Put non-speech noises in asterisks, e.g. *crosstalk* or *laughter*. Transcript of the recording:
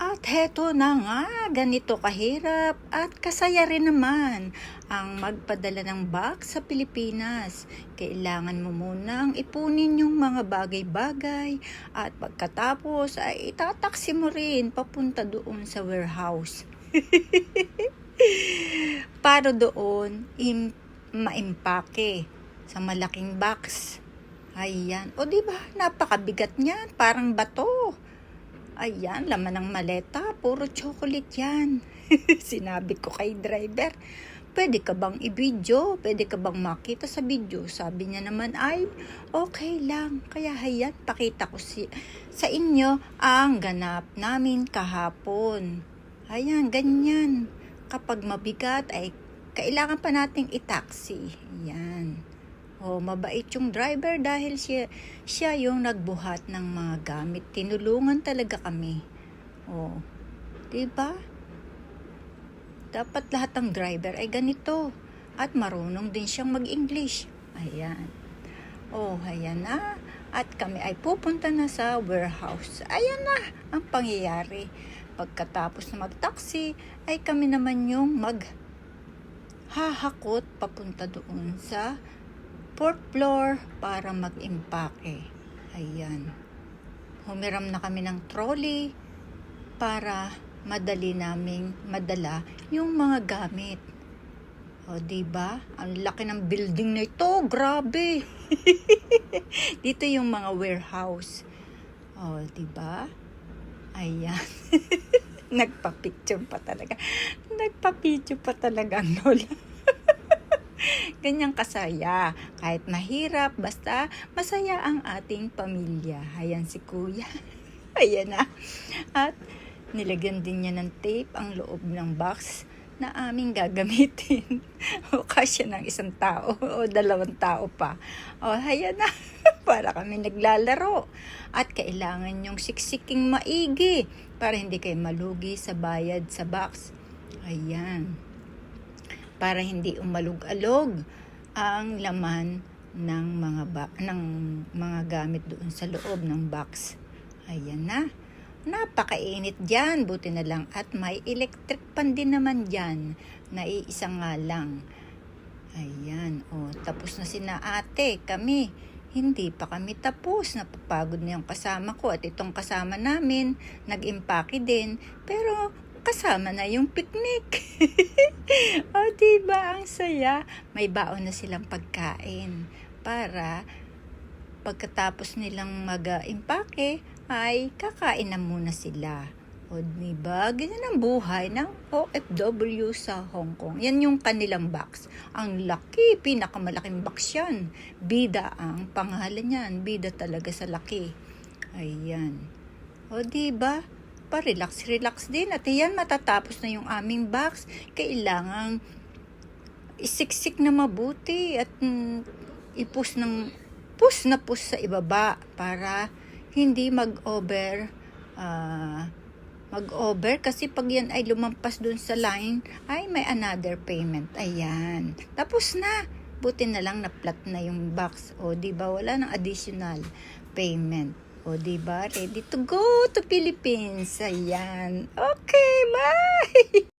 At heto na nga, ganito kahirap at kasaya rin naman ang magpadala ng box sa Pilipinas. Kailangan mo munang ipunin yung mga bagay-bagay at pagkatapos ay itataksi mo rin papunta doon sa warehouse. *laughs* Para doon, im maimpake sa malaking box. Ayan. O di ba napakabigat niyan, parang bato. Ayan, laman ng maleta, puro chocolate yan. *laughs* Sinabi ko kay driver, pwede ka bang i-video? Pwede ka bang makita sa video? Sabi niya naman ay, okay lang. Kaya hayan, pakita ko si, sa inyo ang ganap namin kahapon. Ayan, ganyan. Kapag mabigat ay kailangan pa nating i-taxi. Yan. Oh, mabait yung driver dahil siya, siya yung nagbuhat ng mga gamit. Tinulungan talaga kami. Oh, 'di ba? Dapat lahat ng driver ay ganito at marunong din siyang mag-English. Ayan. Oh, ayan na. At kami ay pupunta na sa warehouse. Ayan na ang pangyayari. Pagkatapos na mag-taxi, ay kami naman yung mag hahakot papunta doon sa fourth floor para mag-impake. Ayan. Humiram na kami ng trolley para madali naming madala yung mga gamit. O, di ba? Ang laki ng building na ito. Grabe. *laughs* Dito yung mga warehouse. O, di ba? Ayan. *laughs* Nagpa-picture pa talaga. Nagpa-picture pa talaga ang *laughs* lola. Ganyang kasaya. Kahit mahirap, basta masaya ang ating pamilya. Ayan si kuya. *laughs* Ayan na. At nilagyan din niya ng tape ang loob ng box na aming gagamitin. *laughs* o kasya ng isang tao *laughs* o dalawang tao pa. O ayan na. para kami naglalaro. At kailangan yung siksiking maigi para hindi kayo malugi sa bayad sa box. Ayan para hindi umalog-alog ang laman ng mga ba- ng mga gamit doon sa loob ng box. Ayan na. Napakainit diyan, buti na lang at may electric pan din naman diyan na iisa nga lang. Ayan, oh, tapos na sina ate, kami. Hindi pa kami tapos, napapagod na yung kasama ko at itong kasama namin, nag-impake din. Pero kasama na yung picnic. *laughs* o, diba? Ang saya. May baon na silang pagkain para pagkatapos nilang mag-impake ay kakain na muna sila. O, diba? Ganyan ang buhay ng OFW sa Hong Kong. Yan yung kanilang box. Ang laki, pinakamalaking box yan. Bida ang pangalan niyan. Bida talaga sa laki. Ayan. O, diba? pa-relax, relax din. At yan, matatapos na yung aming box. Kailangang isiksik na mabuti at mm, ipus ng push na push sa ibaba para hindi mag-over uh, mag-over kasi pag yan ay lumampas dun sa line ay may another payment. Ayan. Tapos na. Buti na lang na-flat na yung box. O, di ba wala ng additional payment. O, ba? Ready to go to Philippines. Ayan. Okay, bye! *laughs*